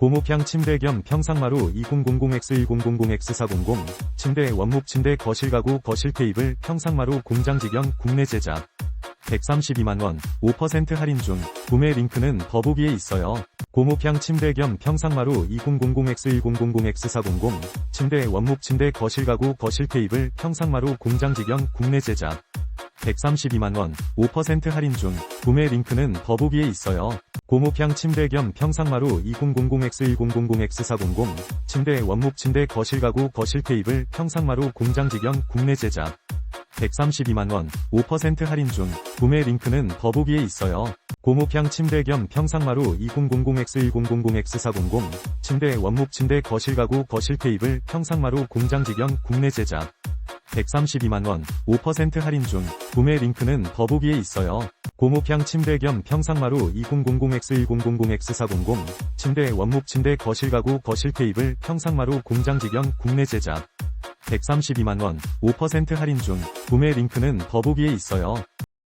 고목향 침대 겸 평상마루 2000X1000X400 침대 원목 침대 거실 가구 거실 테이블 평상마루 공장 직영 국내 제작 132만원 5% 할인 중 구매 링크는 더보기에 있어요. 고목향 침대 겸 평상마루 2000X1000X400 침대 원목 침대 거실 가구 거실 테이블 평상마루 공장 직영 국내 제작 132만원 5% 할인 중 구매 링크는 더보기에 있어요. 고목향 침대 겸 평상마루 2000X1000X400 침대 원목 침대 거실 가구 거실 테이블 평상마루 공장 직영 국내 제작 132만원 5% 할인 중 구매 링크는 더보기에 있어요. 고목향 침대 겸 평상마루 2000X1000X400 침대 원목 침대 거실 가구 거실 테이블 평상마루 공장 직영 국내 제작 132만원 5% 할인 중 구매 링크는 더보기에 있어요. 고목향 침대 겸 평상마루 2000X1000X400 침대 원목 침대 거실 가구 거실 테이블 평상마루 공장 직영 국내 제작 132만원 5% 할인 중 구매 링크는 더보기에 있어요.